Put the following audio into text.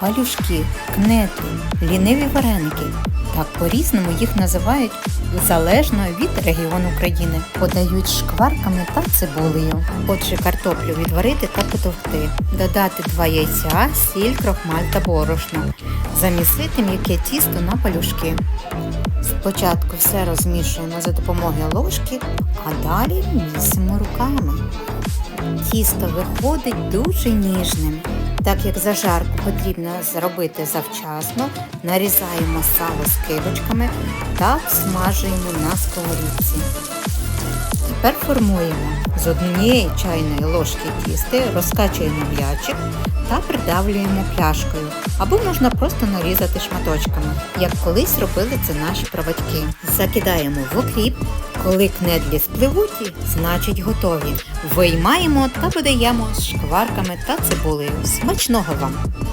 палюшки, кнети, ліниві вареники. Так по-різному їх називають залежно від регіону країни. Подають шкварками та цибулею. Отже, картоплю відварити та потовкти, додати два яйця, сіль, крохмаль та борошно, замісити м'яке тісто на палюшки. Спочатку все розмішуємо за допомогою ложки, а далі місимо руками. Тісто виходить дуже ніжним. Так як зажарку потрібно зробити завчасно, нарізаємо сало скибочками та смажуємо на сковорідці. Тепер формуємо з однієї чайної ложки тісти, розкачуємо м'ячик та придавлюємо пляшкою, або можна просто нарізати шматочками, як колись робили це наші праватьки. Закидаємо в окріп. Коли кнедлі спливуті, значить готові. Виймаємо та подаємо з шкварками та цибулею. Смачного вам!